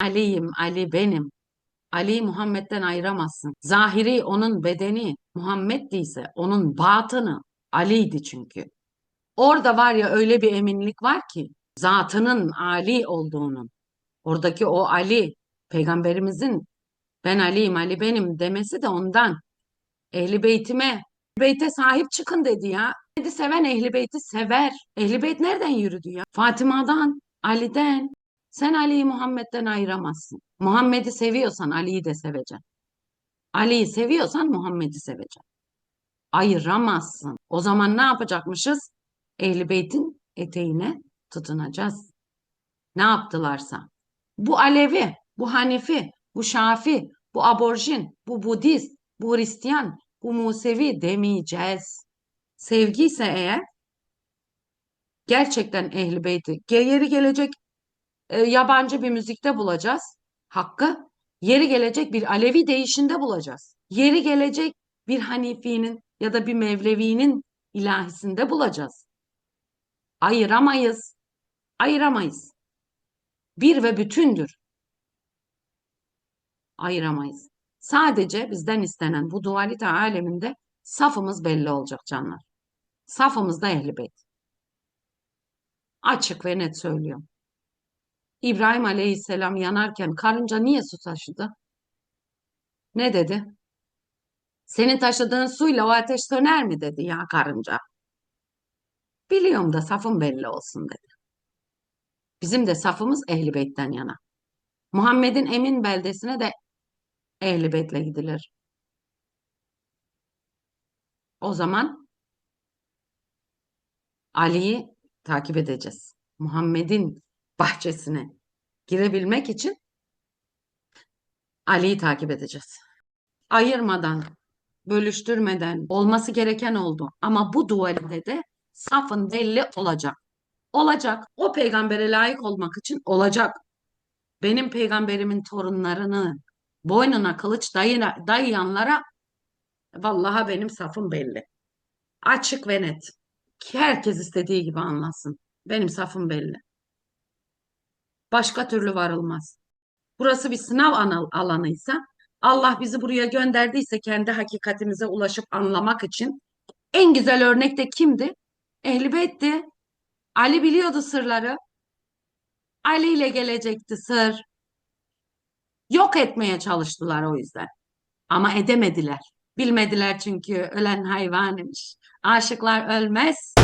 Ali'yim, Ali benim. Ali'yi Muhammed'den ayıramazsın. Zahiri onun bedeni Muhammed değilse onun batını Ali'ydi çünkü. Orada var ya öyle bir eminlik var ki zatının Ali olduğunun. Oradaki o Ali peygamberimizin ben Ali'yim, Ali benim demesi de ondan. Ehli beytime, beyte sahip çıkın dedi ya. Dedi seven ehli beyti sever. Ehli beyt nereden yürüdü ya? Fatıma'dan, Ali'den. Sen Ali'yi Muhammed'den ayıramazsın. Muhammed'i seviyorsan Ali'yi de seveceksin. Ali'yi seviyorsan Muhammed'i seveceksin. Ayıramazsın. O zaman ne yapacakmışız? Ehli beytin eteğine tutunacağız. Ne yaptılarsa. Bu Alevi, bu Hanefi, bu Şafi, bu aborjin, bu Budist, bu Hristiyan, bu Musevi demeyeceğiz. Sevgi ise eğer gerçekten Ehli Beyti yeri gelecek e, yabancı bir müzikte bulacağız hakkı. Yeri gelecek bir Alevi değişinde bulacağız. Yeri gelecek bir Hanefi'nin ya da bir Mevlevi'nin ilahisinde bulacağız. Ayıramayız. Ayıramayız. Bir ve bütündür. Ayıramayız. Sadece bizden istenen bu dualite aleminde safımız belli olacak canlar. Safımız da Ehl-i Beyt. Açık ve net söylüyorum. İbrahim Aleyhisselam yanarken karınca niye su taşıdı? Ne dedi? Senin taşıdığın suyla o ateş söner mi dedi ya karınca. Biliyorum da safım belli olsun dedi. Bizim de safımız Ehl-i Beyt'ten yana. Muhammed'in emin beldesine de Ehl-i Beyt'le gidilir. O zaman Ali'yi takip edeceğiz. Muhammed'in bahçesine girebilmek için Ali'yi takip edeceğiz. Ayırmadan, bölüştürmeden olması gereken oldu. Ama bu dualite de safın belli olacak. Olacak. O peygambere layık olmak için olacak. Benim peygamberimin torunlarını boynuna kılıç dayına, dayayanlara vallahi benim safım belli. Açık ve net. Herkes istediği gibi anlasın. Benim safım belli. Başka türlü varılmaz. Burası bir sınav alanıysa Allah bizi buraya gönderdiyse kendi hakikatimize ulaşıp anlamak için en güzel örnek de kimdi? Ehl-i. Ali biliyordu sırları. Ali ile gelecekti sır. Yok etmeye çalıştılar o yüzden. Ama edemediler. Bilmediler çünkü ölen hayvan imiş. Aşıklar ölmez.